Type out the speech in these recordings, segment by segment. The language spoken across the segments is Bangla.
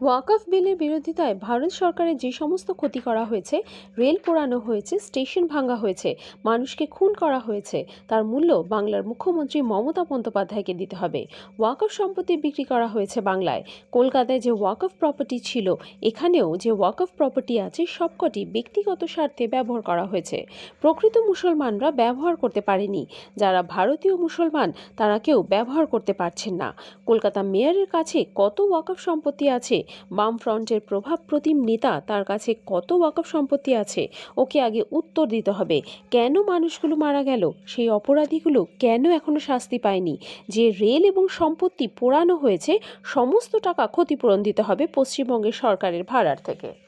ওয়াকফ বিলের বিরোধিতায় ভারত সরকারের যে সমস্ত ক্ষতি করা হয়েছে, রেল পোড়ানো হয়েছে, স্টেশন ভাঙা হয়েছে, মানুষকে খুন করা হয়েছে, তার মূল্য বাংলার মুখ্যমন্ত্রী মমতা বন্দ্যোপাধ্যায়কে দিতে হবে। ওয়াকফ সম্পত্তি বিক্রি করা হয়েছে বাংলায়। কলকাতায় যে ওয়াকফ প্রপার্টি ছিল, এখানেও যে ওয়াকফ প্রপার্টি আছে, সবকটি ব্যক্তিগত স্বার্থে ব্যবহার করা হয়েছে। প্রকৃত মুসলমানরা ব্যবহার করতে পারেনি। যারা ভারতীয় মুসলমান, তারা কেউ ব্যবহার করতে পারছেন না। কলকাতা মেয়রের কাছে কত ওয়াকফ সম্পত্তি আছে বামফ্রন্টের প্রভাব প্রতিম নেতা তার কাছে কত ওয়াকফ সম্পত্তি আছে, ওকে আগে উত্তর দিতে হবে। কেন মানুষগুলো মারা গেল? সেই অপরাধীগুলো কেন এখনও শাস্তি পায়নি? যে রেল এবং সম্পত্তি পোড়ানো হয়েছে, সমস্ত টাকা ক্ষতিপূরণ দিতে হবে পশ্চিমবঙ্গের সরকারের ভাড়ার থেকে।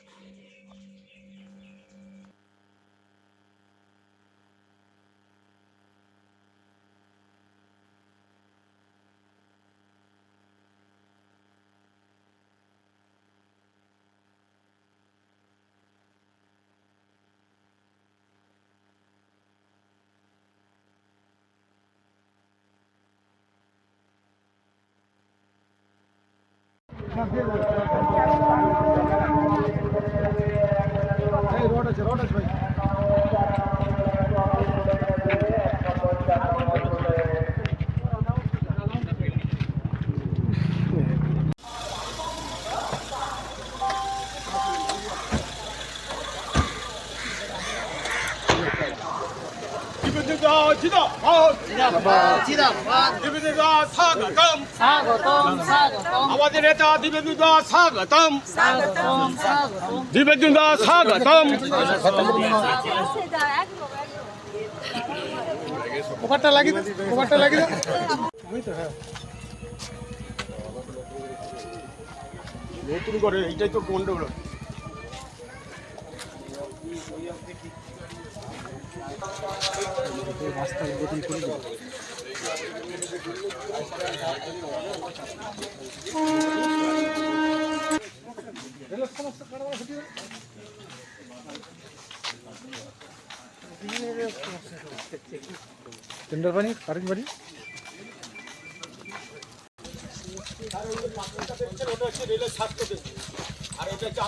এই রোড আছে রোড আছে ভাই 디비드가 지다파 지다파 디비드가 사가담 사고동 사고동 আমাদের এটা দিবেদুদা স্বাগতম 사고동 사고동 দিবেদুদা স্বাগতম ওভারটা লাগিয়ে দে ওভারটা লাগিয়ে দে ওই তো হ্যাঁ নতুন করে এইটাই তো গন্ডগোল টেন্ডার পানি কারেন্ট ওটা হচ্ছে রেলের আর এটা হচ্ছে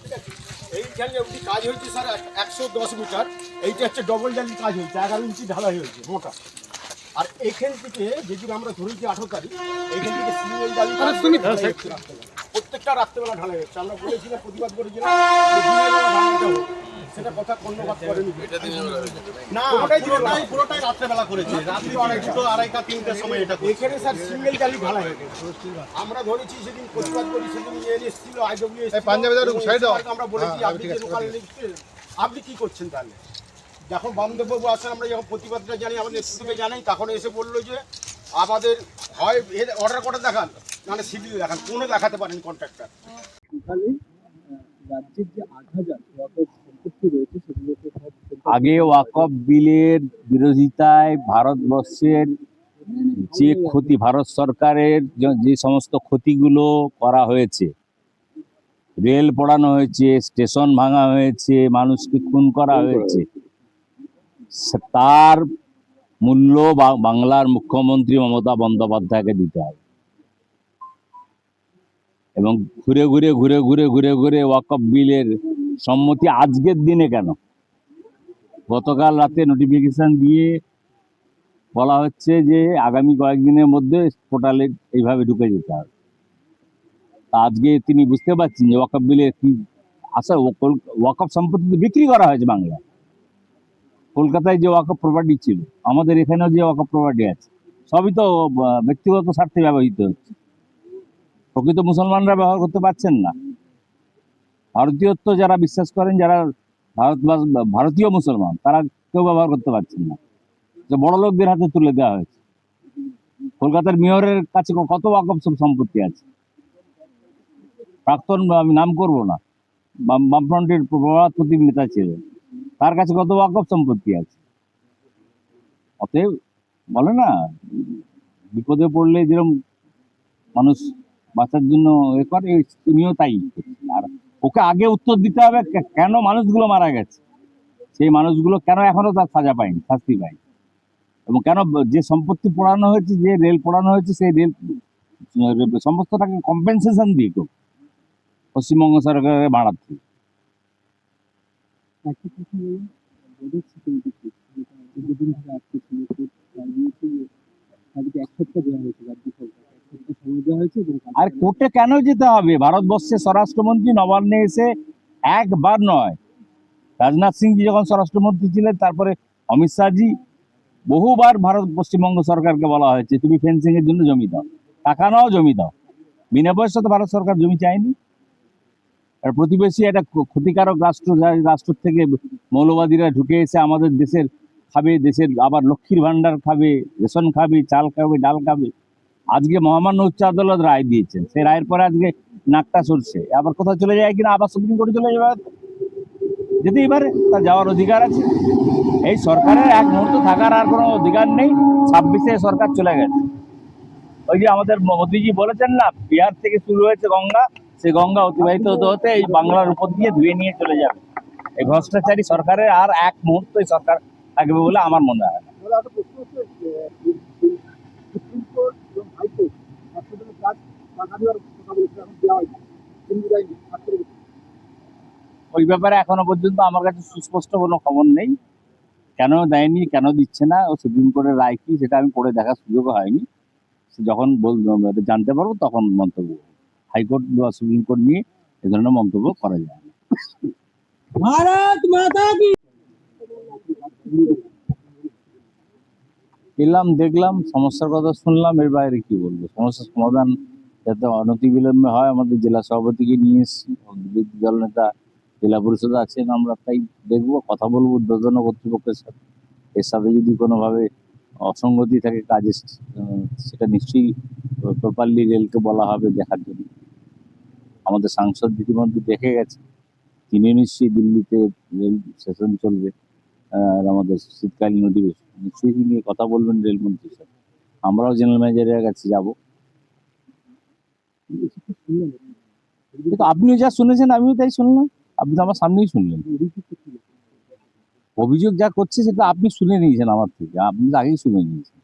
ঠিক আছে? এইখানে কাজ হয়েছে স্যার একশো দশ মিটার। এইটা হচ্ছে ডবল জালি কাজ হয়েছে এগারো ইঞ্চি ঢালাই হয়েছে মোটা। আর এখান থেকে যেদিন আমরা ধরেছি আঠেরো তারিখ এইখান থেকে সিঙ্গেল জালি। প্রত্যেকটা রাত্রেবেলা ঢালাই হচ্ছে আমরা বলেছিলাম প্রতিবাদ করেছিলাম। সেটা কথা কর্ণপাত করেনি। না ওটাই পুরোটাই পুরোটাই রাত্রেবেলা করেছে। রাত্রি অনেক দুটো আড়াইটা তিনটার সময় এটা এখানে স্যার সিঙ্গেল জালি ঢালাই হয়েছে। আমরা ধরেছি সেদিন প্রতিবাদ করি সেদিন আইডব্লিউ পাঞ্জাবি। আমরা বলেছি হ্যাঁ, আপনি ঠিক যে আছে, লোকাল ঠিক লিখছেন, আপনি কি করছেন তাহলে? যখন বামদেববাবু আসেন আমরা যখন প্রতিবাদটা জানি আমাদের নেতৃত্বে জানাই তখন এসে বলল যে আমাদের হয় এর অর্ডার করে দেখান মানে সিভিল দেখান কোনো দেখাতে পারেন কন্ট্রাক্টর এখানে আহ, রাজ্যের যে আট হাজার সম্পত্তি রয়েছে সেগুলোকে আগে ওয়াকফ বিলের বিরোধিতায় ভারতবর্ষের যে ক্ষতি ভারত সরকারের যে- সমস্ত ক্ষতিগুলো করা হয়েছে রেল পড়ানো হয়েছে স্টেশন ভাঙা হয়েছে মানুষকে খুন করা হয়েছে তার মূল্য বাংলার মুখ্যমন্ত্রী মমতা বন্দ্যোপাধ্যায়কে দিতে হবে। এবং ঘুরে ঘুরে ঘুরে ঘুরে ঘুরে ঘুরে ওয়াকফ বিলের সম্মতি আজকের দিনে কেন? গতকাল রাতে নোটিফিকেশন দিয়ে বলা হচ্ছে যে আগামী কয়েকদিনের মধ্যে পোর্টালে এইভাবে ঢুকে যেতে হবে। আজকে তিনি বুঝতে পারছেন যে ওয়াকফ বিলে কি আসলে ওয়াকফ সম্পত্তি বিক্রি করা হয়েছে বাংলায়। কলকাতায় যে ওয়াকফ প্রপার্টি ছিল, আমাদের এখানেও যে ওয়াকফ প্রপার্টি আছে, সবই তো ব্যক্তিগত স্বার্থে ব্যবহৃত হচ্ছে। প্রকৃত মুসলমানরা ব্যবহার করতে পারছেন না। ভারতীয়ত্ব যারা বিশ্বাস করেন, যারা ভারতবাস, ভারতীয় মুসলমান, তারা কেউ ব্যবহার করতে পারছেন না। যে বড় লোকদের হাতে তুলে দেওয়া হয়েছে। কলকাতার মেয়রের কাছে কত ওয়াকফ সব সম্পত্তি আছে? প্রাক্তন, আমি নাম করব না। বাম, বামফ্রন্টের প্রভাব প্রতীক নেতা ছিলেন। তার কাছে কত ওয়াকফ সম্পত্তি আছে? অতএব বলে না, বিপদে পড়লে যেরকম মানুষ বাঁচার জন্য এ করে, তুমিও তাই আর ওকে আগে উত্তর দিতে হবে কেন মানুষগুলো মারা গেছে? সেই মানুষগুলো কেন এখনও তার সাজা পায়নি, শাস্তি পায়নি? এবং কেন যে সম্পত্তি পড়ানো হয়েছে, যে রেল পড়ানো হয়েছে, সেই রেল সমস্ত টাকা কম্পেনসেশন দিয়ে পশ্চিমবঙ্গ সরকারের ভাড়ার একটা আর কোর্টে কেন যেতে হবে? ভারতবর্ষের স্বরাষ্ট্রমন্ত্রী নবান্নে এসে একবার নয়। রাজনাথ সিংজি যখন স্বরাষ্ট্রমন্ত্রী ছিলেন, তারপরে অমিত শাহজি বহুবার ভারত পশ্চিমবঙ্গ সরকারকে বলা হয়েছে, তুমি ফেন্সিং এর জন্য জমি দাও, টাকা নাও, জমি দাও। বিনা পয়সা তো ভারত সরকার জমি চায়নি। প্রতিবেশী একটা ক্ষতিকারক রাষ্ট্র রাষ্ট্র থেকে মৌলবাদীরা ঢুকে এসে আমাদের দেশের খাবে, দেশের আবার লক্ষ্মীর ভান্ডার খাবে, রেশন খাবে, চাল খাবে, ডাল খাবে। আজকে মহামান্য উচ্চ আদালত রায় দিয়েছেন। সেই রায়ের পরে আজকে নাকটা সরছে। আবার কোথাও চলে যায় কিনা, আবার সুপ্রিম কোর্টে চলে যাবে। যেতেই পারে তার যাওয়ার অধিকার আছে। এই সরকারের এক মুহূর্ত থাকার আর কোনো অধিকার নেই। ছাব্বিশে সরকার চলে গেছে। ওই যে আমাদের মোদিজি বলেছেন না, বিহার থেকে শুরু হয়েছে গঙ্গা সেই গঙ্গা অতিবাহিত হতে হতে এই বাংলার উপর দিয়ে ধুয়ে নিয়ে চলে যাবে। এই ভ্রষ্টাচারী সরকারের আর এক মুহূর্ত সরকার থাকবে বলে আমার মনে হয়। ওই ব্যাপারে এখনও পর্যন্ত আমার কাছে সুস্পষ্ট কোনো খবর নেই। কেন দেয়নি কেন দিচ্ছে না ও সুপ্রিম কোর্টের রায় কি সেটা আমি পড়ে দেখার সুযোগ হয়নি। সে যখন বল জানতে পারব তখন মন্তব্য। হাইকোর্ট বা সুপ্রিম কোর্ট নিয়ে এ ধরনের মন্তব্য করা যায়। না এলাম দেখলাম সমস্যার কথা শুনলাম এর বাইরে কি বলব? সমস্যার সমাধান যাতে অনতিবিলম্বে হয় আমাদের জেলা সভাপতিকে নিয়ে এসেছি। বিরোধী দল নেতা জেলা পরিষদ আছেন আমরা তাই দেখব কথা বলব উদ্বোধন কর্তৃপক্ষের সাথে। এর সাথে যদি কোনোভাবে অসঙ্গতি থাকে কাজে সেটা নিশ্চয়ই প্রপারলি রেলকে বলা হবে দেখার জন্য। আমাদের সাংসদ ইতিমধ্যে দেখে গেছে। তিনি নিশ্চয়ই দিল্লিতে রেল সেশন চলবে আর আমাদের শীতকালীন অধিবেশন। নিশ্চয়ই তিনি কথা বলবেন রেলমন্ত্রীর সাথে। আমরাও জেনারেল ম্যানেজারের কাছে যাব। আপনিও যা শুনেছেন, আমিও তাই শুনলাম। আপনি তো আমার সামনেই শুনলেন। অভিযোগ যা করছে, সেটা আপনি শুনে নিয়েছেন আমার থেকে। আপনি তো আগেই শুনে নিয়েছেন।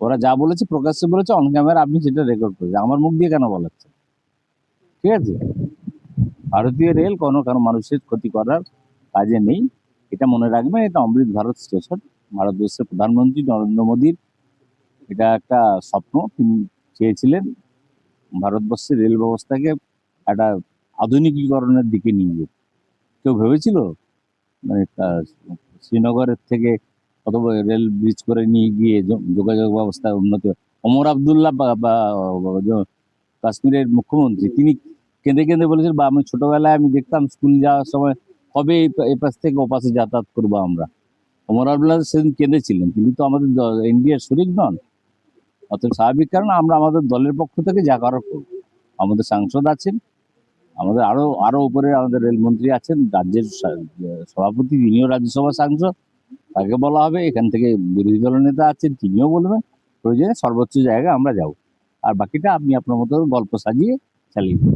ওরা যা বলেছে, প্রকাশ্যে বলেছে অন ক্যামেরা আপনি সেটা রেকর্ড করেছেন। আমার মুখ দিয়ে কেন বলাচ্ছেন? ঠিক আছে? ভারতীয় রেল কোনো কারও মানুষের ক্ষতি করার কাজে নেই। এটা মনে রাখবেন, এটা অমৃত ভারত স্টেশন। ভারতবর্ষের প্রধানমন্ত্রী নরেন্দ্র মোদীর এটা একটা স্বপ্ন। তিনি চেয়েছিলেন ভারতবর্ষের রেল ব্যবস্থাকে একটা আধুনিকীকরণের দিকে নিয়ে যেতে। কেউ ভেবেছিল? মানে শ্রীনগরের থেকে অথবা রেল ব্রিজ করে নিয়ে গিয়ে যোগাযোগ ব্যবস্থা উন্নত। ওমর আবদুল্লাহ বা কাশ্মীরের মুখ্যমন্ত্রী, তিনি কেঁদে কেঁদে বলেছেন বা, আমি ছোটবেলায় আমি দেখতাম স্কুল যাওয়ার সময় কবে এই পাশ থেকে ও পাশে যাতায়াত করব আমরা? ওমর আবদুল্লাহ সেদিন কেঁদেছিলেন, তিনি তো আমাদের ইন্ডিয়ার শরিক নন। অতএব স্বাভাবিক কারণ, আমরা আমাদের দলের পক্ষ থেকে যা করার করব। আমাদের সাংসদ আছেন, আমাদের আরও আরও উপরে আমাদের রেলমন্ত্রী আছেন, রাজ্যের সভাপতি, তিনিও রাজ্যসভা সাংসদ। তাকে বলা হবে, এখান থেকে বিরোধী দলের নেতা আছেন, তিনিও বলবেন। প্রয়োজনে সর্বোচ্চ জায়গায় আমরা যাব। আর বাকিটা আপনি আপনার মতো গল্প সাজিয়ে চালিয়ে দিন।